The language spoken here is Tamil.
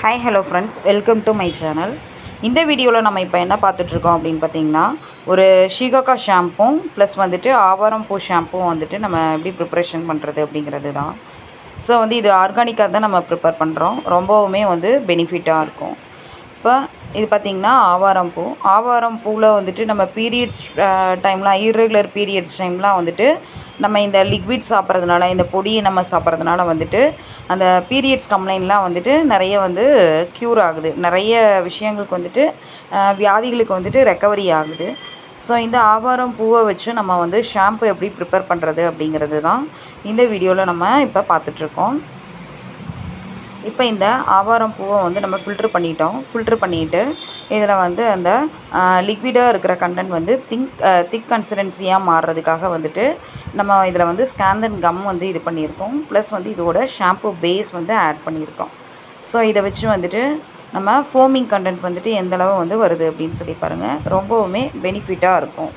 Hi hello friends welcome to my channel இந்த வீடியோவில் நம்ம இப்போ என்ன பார்த்துட்ருக்கோம் அப்படின்னு பார்த்தீங்கன்னா ஒரு ஷீகோகா ஷாம்பும் ப்ளஸ் வந்துட்டு ஆவாரம் பூ ஷாம்பும் வந்துட்டு நம்ம எப்படி ப்ரிப்ரேஷன் பண்ணுறது அப்படிங்கிறது தான். ஸோ வந்து இது ஆர்கானிக்காக தான் நம்ம ப்ரிப்பேர் பண்ணுறோம் ரொம்பவுமே வந்து பெனிஃபிட்டாக இருக்கும். இப்போ இது பார்த்திங்கன்னா ஆவாரம் பூ. ஆவாரம் பூவில் வந்துட்டு நம்ம பீரியட்ஸ் டைம்லாம் இர்ரெகுலர் பீரியட்ஸ் டைம்லாம் வந்துட்டு நம்ம இந்த லிக்விட் சாப்பிட்றதுனால இந்த பொடியை நம்ம சாப்பிட்றதுனால வந்துட்டு அந்த பீரியட்ஸ் கம்ப்ளைண்ட்லாம் வந்துட்டு நிறைய வந்து க்யூர் ஆகுது. நிறைய விஷயங்களுக்கு வந்துட்டு வியாதிகளுக்கு வந்துட்டு ரெக்கவரி ஆகுது. ஸோ இந்த ஆவாரம் பூவை வச்சு நம்ம வந்து ஷாம்பு எப்படி ப்ரிப்பேர் பண்ணுறது அப்படிங்கிறது தான் இந்த வீடியோவில் நம்ம இப்போ பார்த்துட்ருக்கோம் இப்போ இந்த ஆவாரம் பூவை வந்து நம்ம ஃபில்ட்ரு பண்ணிட்டோம். ஃபில்ட்ரு பண்ணிவிட்டு இதில் வந்து அந்த லிக்விடாக இருக்கிற கண்டென்ட் வந்து திங்க் திக் கன்சிடென்சியாக மாறுறதுக்காக வந்துட்டு நம்ம இதில் வந்து ஸ்கேந்தன் கம் வந்து இது பண்ணியிருக்கோம். ப்ளஸ் வந்து இதோட ஷாம்பு பேஸ் வந்து ஆட் பண்ணியிருக்கோம். ஸோ இதை வச்சு வந்துட்டு நம்ம ஃபோமிங் கண்டென்ட் வந்துட்டு எந்தளவு வந்து வருது அப்படின்னு சொல்லி பாருங்கள் ரொம்பவுமே பெனிஃபிட்டாக இருக்கும்.